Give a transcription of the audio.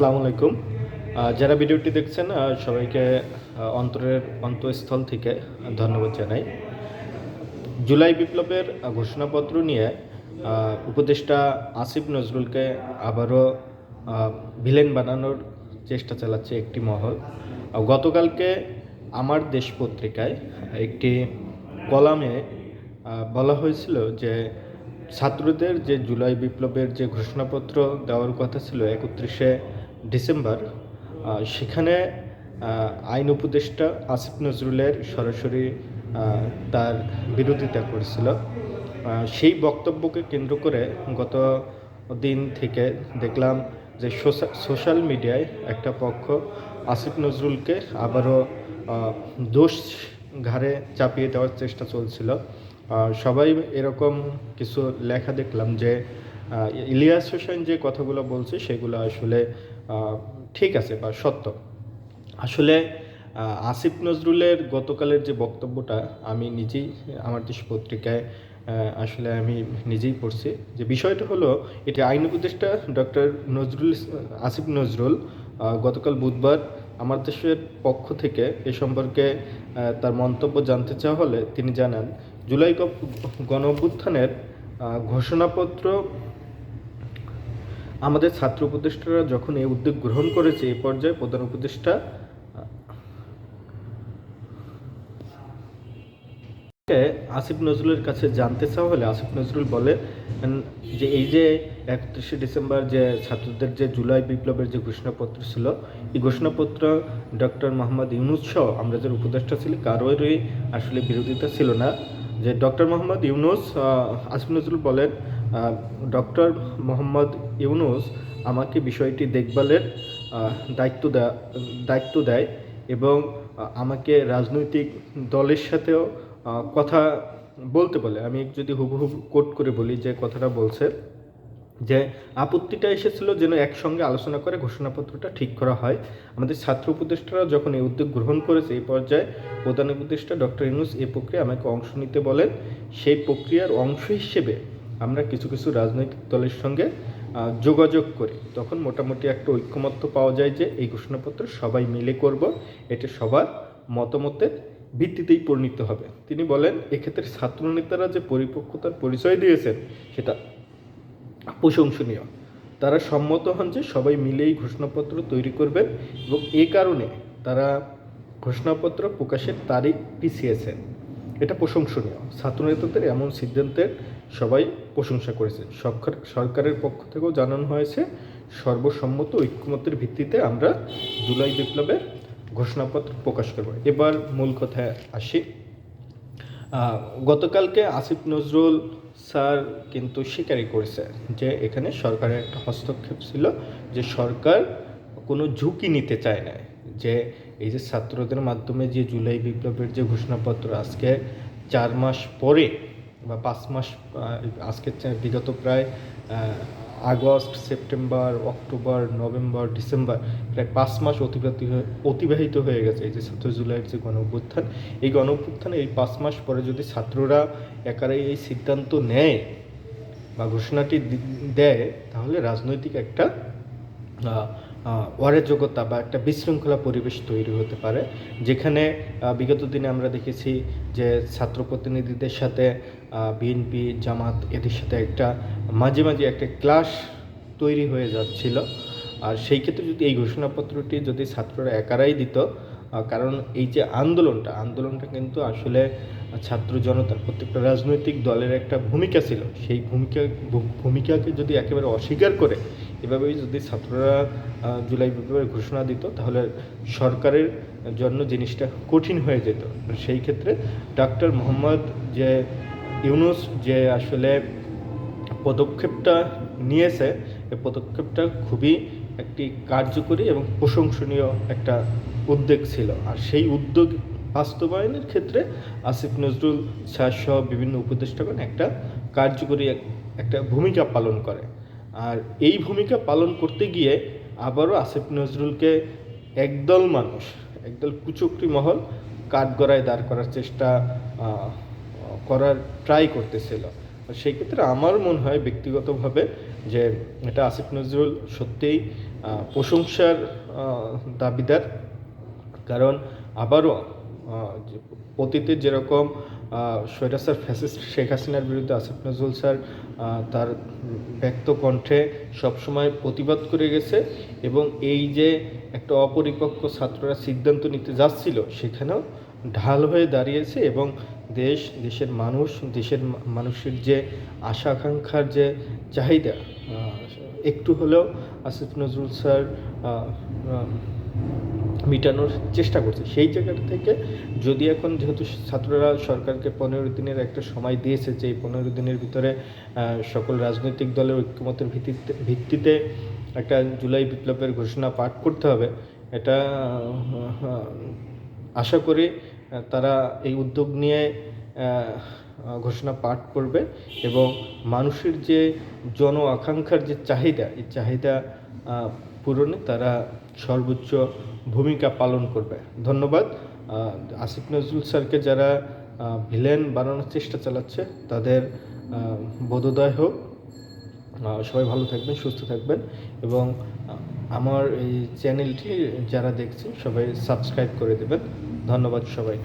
আসসালামু আলাইকুম। যারা ভিডিওটি দেখছেন সবাইকে অন্তরের অন্তঃস্থল থেকে ধন্যবাদ জানাই। জুলাই বিপ্লবের ঘোষণাপত্র নিয়ে উপদেষ্টা আসিফ নজরুলকে আবারও ভিলেন বানানোর চেষ্টা চালাচ্ছে একটি মহল। গতকালকে আমার দেশ পত্রিকায় একটি কলামে বলা হয়েছিল যে ছাত্রদের যে জুলাই বিপ্লবের যে ঘোষণাপত্র দেওয়ার কথা ছিল, একত্রিশে ডিসেম্বর সেখানে আইন উপদেষ্টা আসিফ নজরুলের সরাসরি তার বিরোধিতা করেছিল। সেই বক্তব্যকে কেন্দ্র করে গত দিন থেকে দেখলাম যে সোশা- সোশ্যাল মিডিয়ায় একটা পক্ষ আসিফ নজরুলকে আবারও দোষ ঘাড়ে চাপিয়ে দেওয়ার চেষ্টা চলছিল। সবাই এরকম কিছু লেখা দেখলাম যে ইলিয়াস হোসেন যে কথাগুলো বলছে সেগুলো আসলে ঠিক আছে বা সত্য। আসলে আসিফ নজরুলের গতকালের যে বক্তব্যটা আমি নিজেই, আমার দেশ পত্রিকায় আসলে আমি নিজেই পড়ছি, যে বিষয়টা হলো, এটি আইন উপদেষ্টা ডক্টর নজরুল আসিফ নজরুল গতকাল বুধবার আমার দেশের পক্ষ থেকে এ সম্পর্কে তার মন্তব্য জানতে চাওয়া হলে তিনি জানান, জুলাই গণ- অভ্যুত্থানের ঘোষণাপত্র আমাদের ছাত্র উপদেষ্টারা যখন এই উদ্যোগ গ্রহণ করেছে, এই পর্যায়ে প্রধান উপদেষ্টা আসিফ নজরুলের কাছে জানতে চাওয়া হলে আসিফ নজরুল বলে যে এই যে একত্রিশে ডিসেম্বর যে ছাত্রদের যে জুলাই বিপ্লবের যে ঘোষণাপত্র ছিল, এই ঘোষণাপত্র ডক্টর মোহাম্মদ ইউনুস সহ আমরা যে উপদেষ্টা ছিল, কারোরই আসলে বিরোধিতা ছিল না। যে ডক্টর মোহাম্মদ ইউনুস আসিফ নজরুল বলেন ডক্টর মোহাম্মদ ইউনুস আমাকে বিষয়টি দেখভালের দায়িত্ব দেয়া, দায়িত্ব দেয় এবং আমাকে রাজনৈতিক দলের সাথেও কথা বলতে বলে। আমি যদি হুবহু কোট করে বলি যে কথাটা বলছে, যে আপত্তিটা এসেছিল যেন একসঙ্গে আলোচনা করে ঘোষণাপত্রটা ঠিক করা হয়। আমাদের ছাত্র উপদেষ্টারা যখন এই উদ্যোগ গ্রহণ করেছে, এই পর্যায়ে প্রধান উপদেষ্টা ডক্টর ইউনুস এই প্রক্রিয়া আমাকে অংশ নিতে বলেন। সেই প্রক্রিয়ার অংশ হিসেবে আমরা কিছু কিছু রাজনৈতিক দলের সঙ্গে যোগাযোগ করি। তখন মোটামুটি একটা ঐক্যমত্য পাওয়া যায় যে এই ঘোষণাপত্র সবাই মিলে করব, এটা সবার মতামতের ভিত্তিতেই পরিণত হবে। তিনি বলেন, এক্ষেত্রে ছাত্রনেতারা যে পরিপক্কতার পরিচয় দিয়েছেন, সেটা প্রশংসনীয়। তারা সম্মত হন যে সবাই মিলেই ঘোষণাপত্র তৈরি করবেন এবং এ কারণে তারা ঘোষণাপত্র প্রকাশের তারিখ পিছিয়েছেন। এটা প্রশংসনীয়। ছাত্রনেতাদের এমন সিদ্ধান্তের সবাই প্রশংসা করেছে। সরকার, সরকারের পক্ষ থেকেও জানানো হয়েছে, সর্বসম্মত ঐক্যমতের ভিত্তিতে আমরা জুলাই বিপ্লবের ঘোষণাপত্র প্রকাশ করব। এবার মূল কথায় আসি। গতকালকে আসিফ নজরুল স্যার কিন্তু স্বীকারই করেছে যে এখানে সরকারের একটা হস্তক্ষেপ ছিল, যে সরকার কোনো ঝুঁকি নিতে চায় না যে এই যে ছাত্রদের মাধ্যমে যে জুলাই বিপ্লবের যে ঘোষণাপত্র, আজকে চার মাস পরে বা পাঁচ মাস আজকে বিগত প্রায় August, September, October, November, December প্রায় পাঁচ মাস অতিবাহিত অতিবাহিত হয়ে গেছে এই যে ছাত্র জুলাইয়ের যে গণ অভ্যুত্থান এই গণ অভ্যুত্থানে এই পাঁচ মাস পরে যদি ছাত্ররা একারাই এই সিদ্ধান্ত নেয় বা ঘোষণাটি দেয়, তাহলে রাজনৈতিক একটা অরাজকতা বা একটা বিশৃঙ্খলা পরিবেশ তৈরি হতে পারে, যেখানে বিগত দিনে আমরা দেখেছি যে ছাত্র প্রতিনিধিদের সাথে বিএনপি, জামাত এদের সাথে একটা মাঝে মাঝে একটা ক্লাস তৈরি হয়ে যাচ্ছিল। আর সেই ক্ষেত্রে যদি এই ঘোষণাপত্রটি যদি ছাত্ররা একারাই দিত কারণ এই যে আন্দোলনটা আন্দোলনটা কিন্তু আসলে ছাত্র জনতার প্রত্যেকটা রাজনৈতিক দলের একটা ভূমিকা ছিল। সেই ভূমিকা ভূমিকাকে যদি একেবারে অস্বীকার করে এভাবেই যদি ছাত্ররা জুলাই বিপ্লবের ঘোষণা দিত, তাহলে সরকারের জন্য জিনিসটা কঠিন হয়ে যেত। সেই ক্ষেত্রে ডক্টর মোহাম্মদ যে ইউনুস যে আসলে পদক্ষেপটা নিয়েছে এই পদক্ষেপটা খুবই একটি কার্যকরী এবং প্রশংসনীয় একটা উদ্যোগ ছিল। আর সেই উদ্যোগ বাস্তবায়নের ক্ষেত্রে আসিফ নজরুল স্যার সহ বিভিন্ন উপদেষ্টাগণ একটা কার্যকরী এক- একটা ভূমিকা পালন করে। আর এই ভূমিকা পালন করতে গিয়ে আবারও আসিফ নজরুলকে একদল মানুষ, একদল কুচক্রি মহল কাঠগড়ায় দাঁড় করার চেষ্টা করার ট্রাই করতেছিল। সেই ক্ষেত্রে আমার মনে হয় ব্যক্তিগতভাবে যে এটা আসিফ নজরুল সত্যিই প্রশংসার দাবিদার। কারণ আবারও অতীতে যেরকম আহ, স্বৈরাচার ফ্যাসিস্ট শেখ হাসিনার বিরুদ্ধে আসিফ নজরুল স্যার তার ব্যক্ত কণ্ঠে সবসময় প্রতিবাদ করে গেছে এবং এই যে একটা অপরিপক্ক ছাত্ররা সিদ্ধান্ত নিতে যাচ্ছিল সেখানেও ঢাল হয়ে দাঁড়িয়েছে এবং দেশ দেশের মানুষ দেশের মানুষের যে আশা আকাঙ্ক্ষার যে চাহিদা একটু হলেও আসিফ নজরুল স্যার মেটানোর চেষ্টা করছে। সেই জায়গাটা থেকে যদি এখন যেহেতু ছাত্ররা সরকারকে পনেরো দিনের একটা সময় দিয়েছে যে এই পনেরো দিনের ভিতরে সকল রাজনৈতিক দলের ঐক্যমতের ভিত্তিতে ভিত্তিতে একটা জুলাই বিপ্লবের ঘোষণা পাঠ করতে হবে, এটা আশা করি তারা এই উদ্যোগ নিয়ে ঘোষণা পাঠ করবে এবং মানুষের যে জন আকাঙ্ক্ষার যে চাহিদা, এই চাহিদা পূরণে তারা সর্বোচ্চ ভূমিকা পালন করবে। ধন্যবাদ। আসিফ নজরুল স্যারকে যারা ভিলেন বানানোর চেষ্টা চালাচ্ছে, তাদের বোধোদয় হোক। সবাই ভালো থাকবেন, সুস্থ থাকবেন এবং আমার এই চ্যানেলটি যারা দেখছেন, সবাই সাবস্ক্রাইব করে দেবেন। ধন্যবাদ সবাই